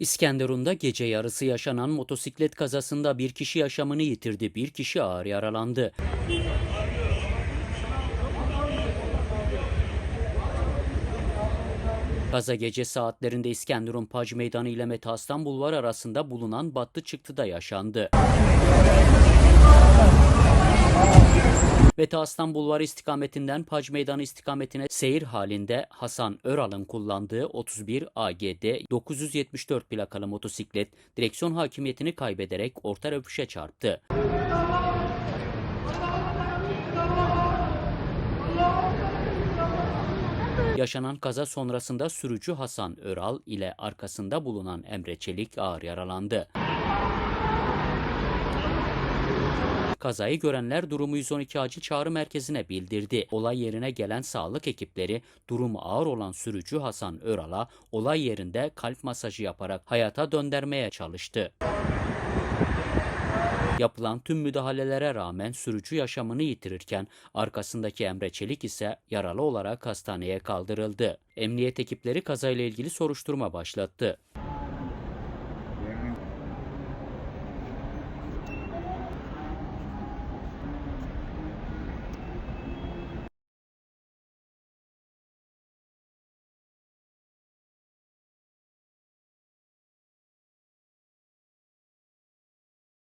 İskenderun'da gece yarısı yaşanan motosiklet kazasında bir kişi yaşamını yitirdi, bir kişi ağır yaralandı. Kaza gece saatlerinde İskenderun Pac Meydanı ile Meteaslan Bulvar arasında bulunan Battı Çıktı'da yaşandı. Meteaslan Bulvarı istikametinden Pac Meydanı istikametine seyir halinde Hasan Öral'ın kullandığı 31 AGD 974 plakalı motosiklet direksiyon hakimiyetini kaybederek orta röpüşe çarptı. Yaşanan kaza sonrasında sürücü Hasan Öral ile arkasında bulunan Emre Çelik ağır yaralandı. Kazayı görenler durumu 112 acil çağrı merkezine bildirdi. Olay yerine gelen sağlık ekipleri durumu ağır olan sürücü Hasan Öral'a olay yerinde kalp masajı yaparak hayata döndürmeye çalıştı. Yapılan tüm müdahalelere rağmen sürücü yaşamını yitirirken arkasındaki Emre Çelik ise yaralı olarak hastaneye kaldırıldı. Emniyet ekipleri kazayla ilgili soruşturma başlattı.